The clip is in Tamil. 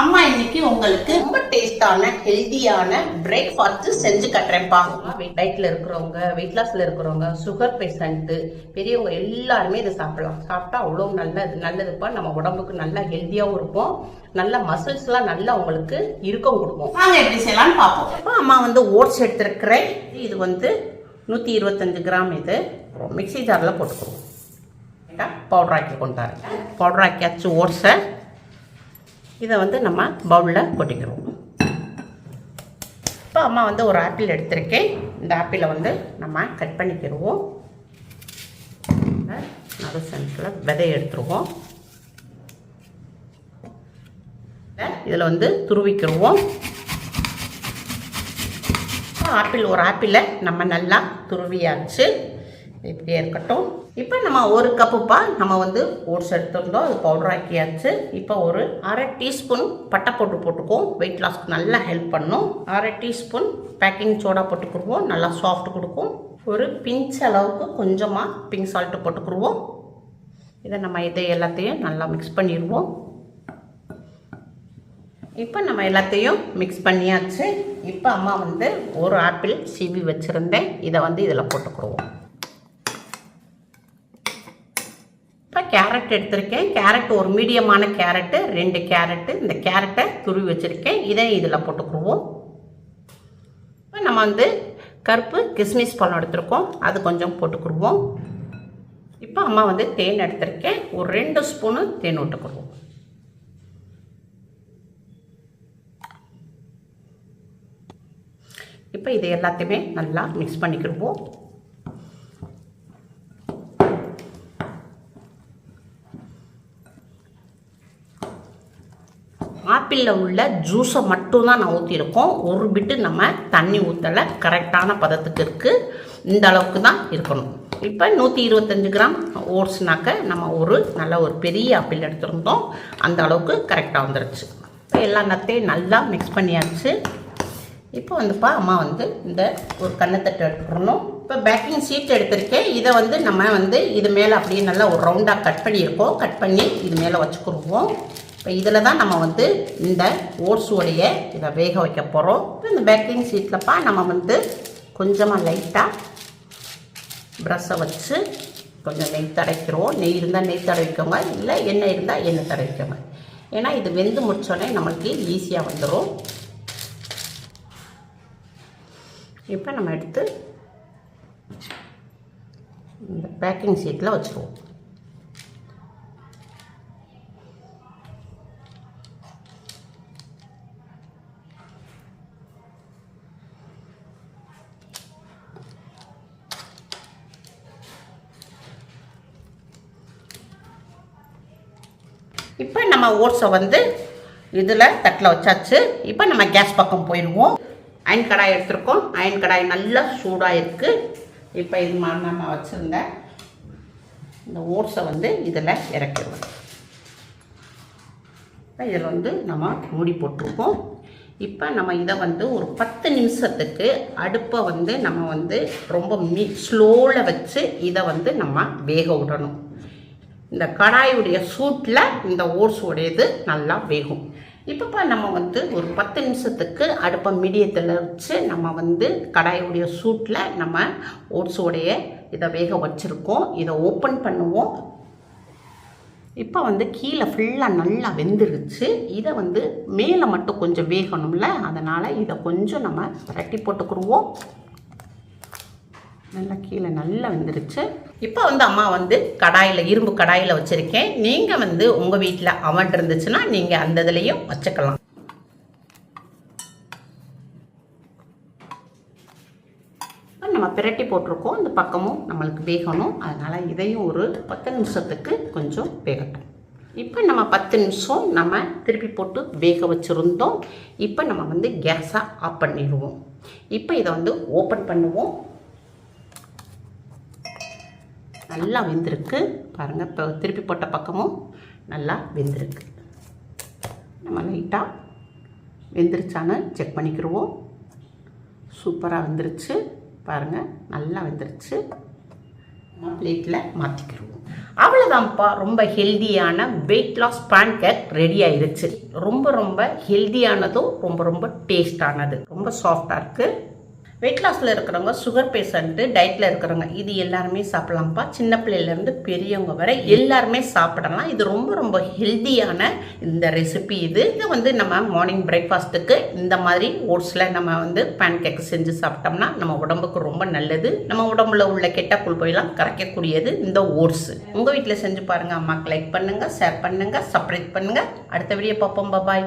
அம்மா இன்னைக்கு உங்களுக்கு ரொம்ப டேஸ்டான ஹெல்தியான பிரேக்ஃபாஸ்ட் செஞ்சு கட்டுறேன்ப்பா. வெயிட் டயட்ல இருக்கிறவங்க வெயிட் லாஸ்ல இருக்கிறவங்க சுகர் பேஷண்ட் பெரியவங்க எல்லாருமே இதை சாப்பிடலாம். சாப்பிட்டா அவ்வளோ நல்லது நல்லதுப்பா. நம்ம உடம்புக்கு நல்லா ஹெல்த்தியாகவும் இருக்கும் நல்ல மசில்ஸ் எல்லாம் நல்லா உங்களுக்கு இறுக்கம் கொடுக்கும் வாங்க எப்படி செய்யலாம்னு பார்ப்போம். இப்போ அம்மா வந்து ஓட்ஸ் எடுத்திருக்கிறேன். இது வந்து நூற்றி இருபத்தஞ்சு கிராம் இது. மிக்ஸி ஜாரில் போட்டுக்குவோம் பவுடர் ஆக்கி கொண்டாரு பவுடர் ஆக்கியாச்சு ஓட்ஸை இதை வந்து நம்ம பவுலில் கொட்டிக்கிறோம். இப்போ அம்மா வந்து ஒரு ஆப்பிள் எடுத்திருக்கேன். இந்த ஆப்பிளை வந்து நம்ம கட் பண்ணிக்கிடுவோம். நடு சென்டரில் விதையை எடுத்துருவோம். இதில் வந்து துருவிக்கிடுவோம். ஆப்பிள் ஒரு ஆப்பிளை நம்ம நல்லா துருவியாச்சு. இப்படியே இருக்கட்டும். இப்போ நம்ம ஒரு கப்புப்பா நம்ம வந்து ஓட்ஸ் எடுத்துருந்தோம். அது பவுடர் ஆக்கியாச்சு. இப்போ ஒரு அரை டீஸ்பூன் பட்டை போட்டு போட்டுக்குவோம். வெயிட் லாஸ்க்கு நல்லா ஹெல்ப் பண்ணும். அரை டீஸ்பூன் பேக்கிங் சோடா போட்டுக்குருவோம். நல்லா சாஃப்ட் கொடுக்கும். ஒரு பிஞ்ச் அளவுக்கு கொஞ்சமாக பிங்க் சால்ட்டு போட்டுக்குருவோம். இதை நம்ம இதை எல்லாத்தையும் நல்லா மிக்ஸ் பண்ணிடுவோம். இப்போ நம்ம எல்லாத்தையும் மிக்ஸ் பண்ணியாச்சு. இப்போ அம்மா வந்து ஒரு ஆப்பிள் சீவி வச்சுருந்தேன். இதை வந்து இதில் போட்டுக்குருவோம். கேரட் எடுத்திருக்கேன். கேரட் ஒரு மீடியமான கேரட்டு ரெண்டு கேரட்டு. இந்த கேரட்டை துருவி வச்சுருக்கேன். இதை இதில் போட்டுக்குருவோம். இப்போ நம்ம வந்து கருப்பு கிஸ்மிஸ் பழம் எடுத்திருக்கோம். அது கொஞ்சம் போட்டுக்குருவோம். இப்போ அம்மா வந்து தேன் எடுத்திருக்கேன். ஒரு ரெண்டு ஸ்பூனு தேன் விட்டுக்குருவோம் இப்போ இது எல்லாத்தையுமே நல்லா மிக்ஸ் பண்ணிக்கிடுவோம். ஆப்பிளில் உள்ள ஜூஸை மட்டும்தான் நான் ஊற்றிருக்கோம் ஒரு பிட்டு நம்ம தண்ணி ஊற்றலை கரெக்டான பதத்துக்கு இருக்குது இந்த அளவுக்கு தான் இருக்கணும். இப்போ நூற்றி இருபத்தஞ்சி கிராம் ஓட்ஸ்னாக்க நம்ம ஒரு நல்ல ஒரு பெரிய ஆப்பிள் எடுத்திருந்தோம். அந்த அளவுக்கு கரெக்டாக வந்துருச்சு. எல்லா நத்தையும் நல்லா மிக்ஸ் பண்ணியாச்சு. இப்போ வந்துப்பா அம்மா வந்து இந்த ஒரு கண்ணத்தட்டு எடுத்துக்கணும். இப்போ பேக்கிங் சீட் எடுத்திருக்கேன். இதை வந்து நம்ம வந்து இது மேலே அப்படியே நல்லா ஒரு ரவுண்டாக கட் பண்ணியிருக்கோம். கட் பண்ணி இது மேலே வச்சுக்கிடுவோம் இப்போ இதில் தான் நம்ம வந்து இந்த ஓட்ஸோடைய இதை வேக வைக்க போகிறோம் இப்போ இந்த பேக்கிங் ஷீட்லப்பா நம்ம வந்து கொஞ்சமாக லைட்டாக ப்ரஷ்ஷை வச்சு கொஞ்சம் நெய் தடைக்கிறோம் நெய் இருந்தால் நெய் தடவிக்கோங்க இல்லை எண்ணெய் இருந்தால் எண்ணெய் தடவிக்கோங்க. ஏன்னா இது வெந்து முடிச்சோடனே நம்மளுக்கு ஈஸியாக வந்துடும் இப்போ நம்ம எடுத்து இந்த பேக்கிங் சீட்டில் வச்சுருவோம். இப்போ நம்ம ஓட்ஸை வந்து இதில் தட்டில் வச்சாச்சு. இப்போ நம்ம கேஸ் பக்கம் போயிடுவோம். அயன் கடாய் எடுத்திருக்கோம். அயன் கடாய் நல்லா சூடாக இருக்குது இப்போ இது மாதிரி நம்ம வச்சுருந்தேன் இந்த ஓட்ஸை வந்து இதில் இறக்கிடுவோம். இப்போ இதில் வந்து நம்ம மூடி போட்டிருக்கோம். இப்போ நம்ம இதை வந்து ஒரு பத்து நிமிஷத்துக்கு அடுப்பை வந்து நம்ம வந்து ரொம்ப மீ ஸ்லோவில் வச்சு இதை வந்து நம்ம வேக விடணும். இந்த கடாயுடைய சூட்டில் இந்த ஓட்ஸ் உடையது நல்லா வேகும். இப்போப்பா நம்ம வந்து ஒரு பத்து நிமிஷத்துக்கு அடுப்பை மீடியத்தில் வச்சு நம்ம வந்து கடாயுடைய சூட்டில் நம்ம ஓட்ஸ் உடைய இதை வேக வச்சுருக்கோம். இதை ஓப்பன் பண்ணுவோம். இப்போ வந்து கீழே ஃபுல்லாக நல்லா வெந்துருச்சு. இதை வந்து மேலே மட்டும் கொஞ்சம் வேகணும்ல. அதனால் இதை கொஞ்சம் நம்ம ரட்டி போட்டுக்குருவோம். நல்லா கீழே நல்லா வெந்துருச்சு. இப்போ வந்து அம்மா வந்து கடாயில் இரும்பு கடாயில் வச்சுருக்கேன். நீங்கள் வந்து உங்கள் வீட்டில் அவன் இருந்துச்சுன்னா நீங்கள் அந்த இதுலேயும் வச்சுக்கலாம். நம்ம பிரட்டி போட்டிருக்கோம். இந்த பக்கமும் நம்மளுக்கு வேகணும். அதனால் இதையும் ஒரு பத்து நிமிஷத்துக்கு கொஞ்சம் வேகட்டும். இப்போ நம்ம பத்து நிமிஷம் நம்ம திருப்பி போட்டு வேக வச்சுருந்தோம். இப்போ நம்ம வந்து கேஸை ஆஃப் பண்ணிடுவோம். இப்போ இதை வந்து ஓப்பன் பண்ணுவோம். நல்லா வெந்திருக்கு. பாருங்கள் இப்போ திருப்பி போட்ட பக்கமும் நல்லா வெந்திருக்கு. நம்ம லைட்டாக வெந்துருச்சான்னு செக் பண்ணிக்கிடுவோம் சூப்பராக வெந்துருச்சு. பாருங்கள் நல்லா வெந்துருச்சு. பிளேட்டில் மாற்றிக்கிடுவோம் அவ்வளோதான்ப்பா ரொம்ப ஹெல்தியான வெயிட் லாஸ் பேன்கேக் ரெடி ஆயிருச்சு. ரொம்ப ரொம்ப ஹெல்தியானதும் ரொம்ப ரொம்ப டேஸ்டானது ரொம்ப சாஃப்டாக இருக்குது வெயிட் லாஸில் இருக்கிறவங்க சுகர் பேஷண்ட்டு டயட்டில் இருக்கிறவங்க இது எல்லாருமே சாப்பிட்லாம்ப்பா. சின்ன பிள்ளையிலேருந்து பெரியவங்க வரை எல்லாருமே சாப்பிடலாம். இது ரொம்ப ரொம்ப ஹெல்தியான இந்த ரெசிபி இது. இது வந்து நம்ம மார்னிங் பிரேக்ஃபாஸ்ட்டுக்கு இந்த மாதிரி ஓட்ஸில் நம்ம வந்து பேன் கேக் செஞ்சு சாப்பிட்டோம்னா நம்ம உடம்புக்கு ரொம்ப நல்லது. நம்ம உடம்புல உள்ள கெட்ட குழுப்பையெல்லாம் கரைக்கக்கூடியது இந்த ஓட்ஸ் உங்கள் வீட்டில் செஞ்சு பாருங்கள் அம்மாவுக்கு லைக் பண்ணுங்கள் ஷேர் பண்ணுங்கள் செப்ரேட் பண்ணுங்கள் அடுத்த வீடியோ பார்ப்போம். பாய்